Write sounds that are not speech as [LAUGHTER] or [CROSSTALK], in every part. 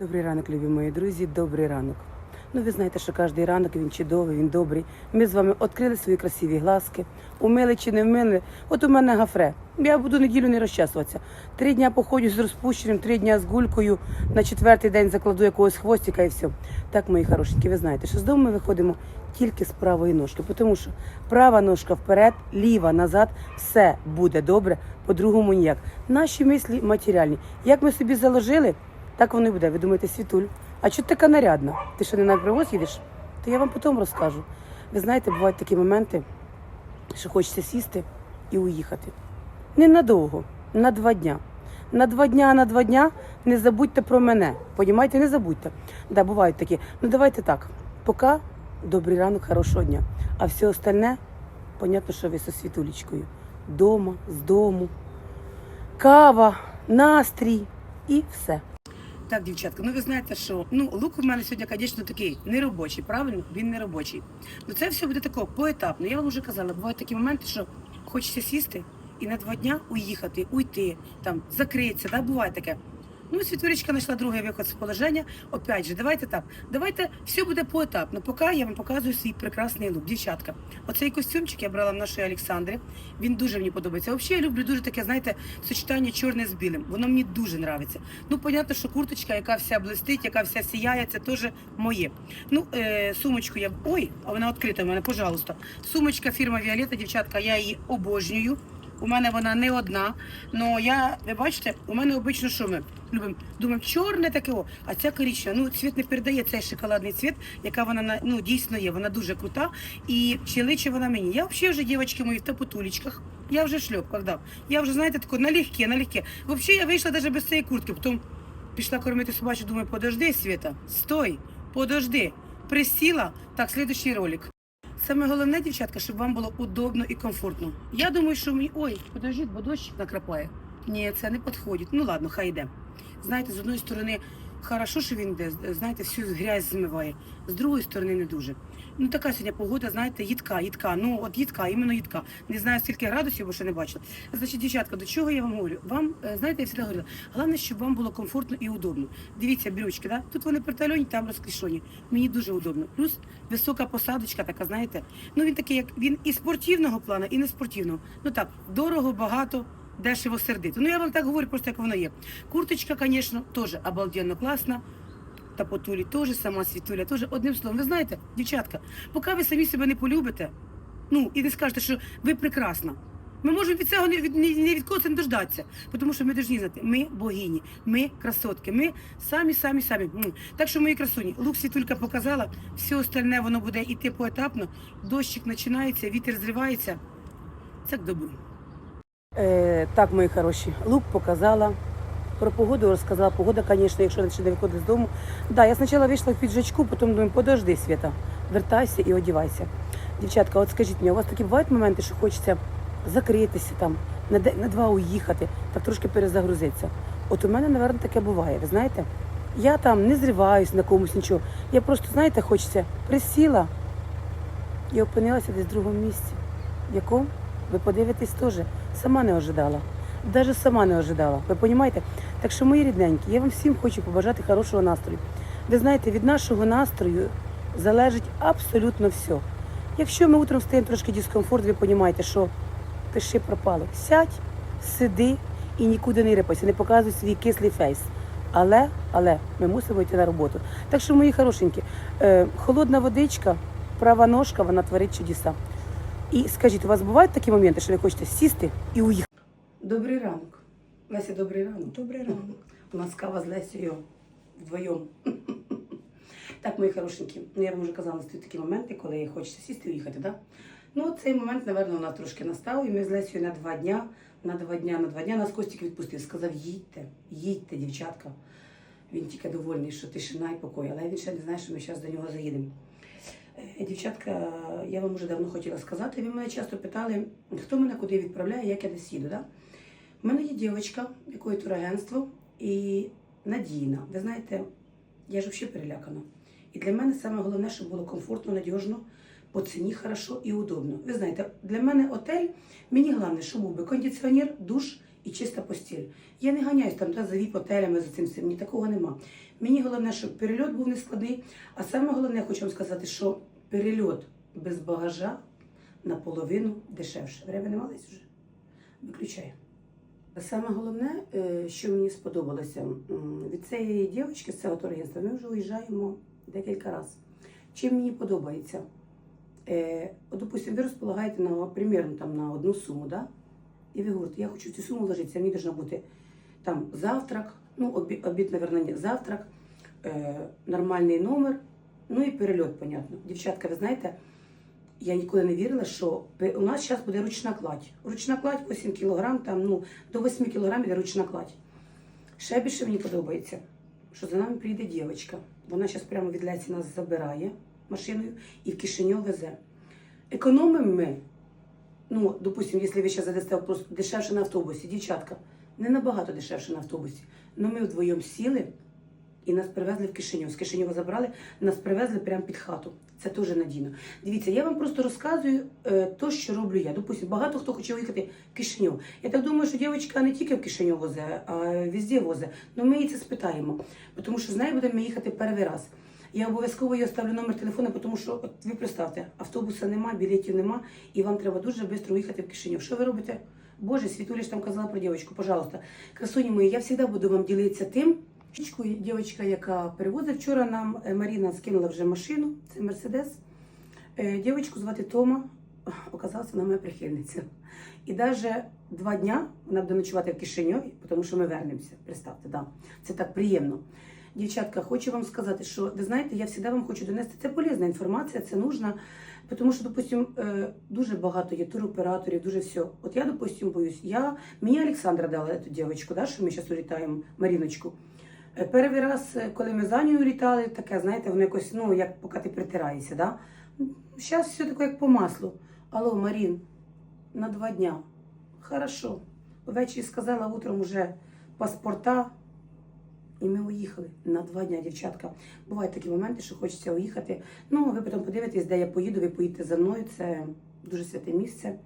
Добрий ранок, любі мої друзі, добрий ранок. Ну, ви знаєте, що кожен ранок він чудовий, він добрий. Ми з вами відкрили свої красиві глазки, умили чи не вмили. От у мене гафре. Я буду неділю не розчасуватися. Три дня походжу з розпущеним, три дня з гулькою, на четвертий день закладу якогось хвостика і все. Так, мої хорошенькі, ви знаєте, що з дому ми виходимо тільки з правої ножки, тому що права ножка вперед, ліва назад, все буде добре, по-другому ніяк. Наші мислі матеріальні. Як ми собі заложили, так воно і буде. Ви думаєте, світуль? А чого ти така нарядна? Ти що не на привоз їдеш? То я вам потім розкажу. Ви знаєте, бувають такі моменти, що хочеться сісти і уїхати. Не надовго, на два дня. На два дня, на два дня не забудьте про мене. Понімаєте, не забудьте. Да, бувають такі. Ну давайте так. Поки добрий ранок, хорошого дня. А все остальне, понятно, що ви зі світулечкою. Дома, з дому, кава, настрій і все. Так, дівчатка, ну ви знаєте, що ну лук у мене сьогодні, звісно, такий неробочий, правильно? Він не робочий. Ну це все буде тако поетапно. Я вам вже казала, бувають такі моменти, що хочеться сісти і на два дня уїхати, уйти, там, закритися, да, буває таке. Ну, Світулечка знайшла другий виход з положення. Опять же, давайте так. Давайте все буде поетапно. Поки я вам показую свій прекрасний лук. Дівчатка, оцей костюмчик я брала в нашої Олександри. Він дуже мені подобається. Взагалі я люблю дуже таке, знаєте, сочетання чорне з білим. Воно мені дуже подобається. Ну, понятно, що курточка, яка вся блистить, яка вся сіяє, це теж моє. Ну, е, сумочку я. Ой, а вона відкрита в мене, пожалуйста. Сумочка фірма Віолета, дівчатка, я її обожнюю. У мене вона не одна. Ну я, ви бачите, у мене обично що ми любимо? Думаємо, чорне таке, о, а ця коричнева. Ну, цвіт не передає цей шоколадний цвіт, яка вона на- ну, дійсно є. Вона дуже крута. І чи личе вона мені? Я взагалі вже, дівчатки мої, в тапотулечках. Я вже шльопках дав. Я вже, знаєте, тако налегке, налегке. Взагалі я вийшла навіть без цієї куртки. Потім пішла кормити собачу, думаю, подожди, Світа, стой, подожди. Присіла. Так, слідуючий ролик. Саме головне, дівчатка, щоб вам було удобно і комфортно. Я думаю, що мені. Ой, подождіть, бо дощ накрапає. Ні, це не підходить. Ну ладно, хай йде. Знаєте, з одної сторони, хорошо, що він йде, знаєте, всю грязь змиває, з другої сторони не дуже. Ну така сьогодні погода, знаєте, їдка, їдка. Ну от їдка, іменно їдка. Не знаю скільки градусів, бо ще не бачила. Значить, дівчатка, до чого я вам говорю? Вам, е, знаєте, я завжди говорила, головне, щоб вам було комфортно і удобно. Дивіться, брючки, да? тут вони притальоні, там розклішені. Мені дуже удобно. Плюс висока посадочка, така, знаєте. Ну він такий, як він і спортивного плану, і не спортивного. Ну так, дорого, багато. Дешево сердито. Ну я вам так говорю, просто як воно є. Курточка, звісно, теж обалденно класна. Та потулі теж, сама світуля теж. Одним словом, ви знаєте, дівчатка, поки ви самі себе не полюбите, ну і не скажете, що ви прекрасна. Ми можемо від цього не від ні, кого це не дождатися, тому що ми повинні знати, ми богині, ми красотки, ми самі, самі, самі. Так що, мої красуні, лук світулька показала, все остальне воно буде йти поетапно. Дощик починається, вітер зривається. Це к добру. Е, так, мої хороші, лук показала. Про погоду розказала. Погода, звісно, якщо ще не виходить з дому. Да, я спочатку вийшла в піджачку, потім думаю, подожди, Свята, вертайся і одівайся. Дівчатка, от скажіть мені, у вас такі бувають моменти, що хочеться закритися там, на, де- на два уїхати, так трошки перезагрузитися. От у мене, мабуть, таке буває. Ви знаєте? Я там не зриваюсь на комусь нічого. Я просто, знаєте, хочеться присіла і опинилася десь в другому місці. В якому? Ви подивитесь теж. Сама не ожидала. Навіть сама не ожидала. Ви розумієте? Так що, мої рідненькі, я вам всім хочу побажати хорошого настрою. Ви знаєте, від нашого настрою залежить абсолютно все. Якщо ми утром стаємо трошки дискомфорт, ви розумієте, що пиши пропало. Сядь, сиди і нікуди не рипайся, не показуй свій кислий фейс. Але, але ми мусимо йти на роботу. Так що, мої хорошенькі, е, холодна водичка, права ножка, вона творить чудеса. І скажіть, у вас бувають такі моменти, що ви хочете сісти і уїхати? Добрий ранок. Леся, добрий ранок. Добрий ранок. У нас кава з Лесею вдвоєм. [LAUGHS] Так, мої хорошенькі, ну я вам вже казала, що такі моменти, коли хочеться сісти і уїхати, так? Ну, цей момент, напевно, у нас трошки настав, і ми з Лесею на два дня, на два дня, на два дня нас Костік відпустив. Сказав, їдьте, їдьте, дівчатка. Він тільки довольний, що тишина і покой, але він ще не знає, що ми зараз до нього заїдемо. Е, Дівчатка, я вам вже давно хотіла сказати, ви мене часто питали, хто мене куди відправляє, як я десь їду. Да? У мене є дівчинка, якої турагентство, і надійна. Ви знаєте, я ж взагалі перелякана. І для мене саме головне, щоб було комфортно, надіжно, по ціні хорошо і удобно. Ви знаєте, для мене отель, мені головне, щоб був би кондиціонер, душ і чиста постіль. Я не ганяюсь там да, за віп-отелями, за цим всім, ні такого нема. Мені головне, щоб перельот був не складний. А саме головне, я хочу вам сказати, що перельот без багажа наполовину дешевше. Время не мались вже? Виключаю. Саме головне, е, що мені сподобалося, від цієї дівчинки з цього турагентства ми вже уїжджаємо декілька разів. Чим мені подобається? Е, допустим, ви розполагаєте на примірно там на одну суму, да? І ви говорите, я хочу цю суму вложитися, мені должна бути там завтрак, ну, обід, обід наверное, ні, завтрак, е, нормальний номер, ну і перельот, понятно. Дівчатка, ви знаєте, я ніколи не вірила, що у нас зараз буде ручна кладь. Ручна кладь 8 кг, там, ну, до 8 кг йде ручна кладь. Ще більше мені подобається, що за нами приїде дівчинка. Вона зараз прямо від Лесі нас забирає машиною і в Кишиньов везе. Економимо ми, ну, допустим, якщо ви зараз задасте вопрос, дешевше на автобусі, дівчатка, не набагато дешевше на автобусі. Ну ми вдвоєм сіли і нас привезли в Кишиньов. З Кишиньова забрали, нас привезли прямо під хату. Це дуже надійно. Дивіться, я вам просто розказую е, то, що роблю я. Допустим, багато хто хоче виїхати в Кишиньов. Я так думаю, що дівчинка не тільки в Кишиньов возе, а везде возе. Ну ми її це спитаємо, тому що з нею будемо їхати перший раз. Я обов'язково їй оставлю номер телефону, тому що от ви представте, автобуса нема, білетів нема, і вам треба дуже швидко виїхати в Кишинів. Що ви робите? Боже, Світуля ж там казала про дівчинку, пожалуйста. Красуні мої, я завжди буду вам ділитися тим. Дівчинка, яка перевозить, вчора нам е, Маріна скинула вже машину, це Мерседес. Е, Дівчинку звати Тома, оказалася вона моя прихильниця. І навіть два дня вона буде ночувати в Кишиньові, тому що ми вернемося. Представте, да. це так приємно. Дівчатка, хочу вам сказати, що ви знаєте, я завжди вам хочу донести. Це полезна інформація, це нужна. Тому що, допустим, е, дуже багато є туроператорів, дуже все. От я, допустим, боюсь, я, мені Олександра дала цю дівчинку, да, що ми зараз улітаємо, Маріночку. Е, Перший раз, е, коли ми за нею літали, таке, знаєте, воно якось, ну, як поки ти притираєшся, да? Зараз все таке, як по маслу. Алло, Марін, на два дня. Хорошо. Ввечері сказала, утром уже паспорта. І ми уїхали на два дня, дівчатка. Бувають такі моменти, що хочеться уїхати. Ну, ви потім подивитесь, де я поїду, ви поїдете за мною. Це дуже святе місце,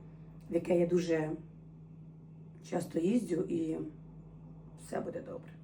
в яке я дуже часто їздю, і все буде добре.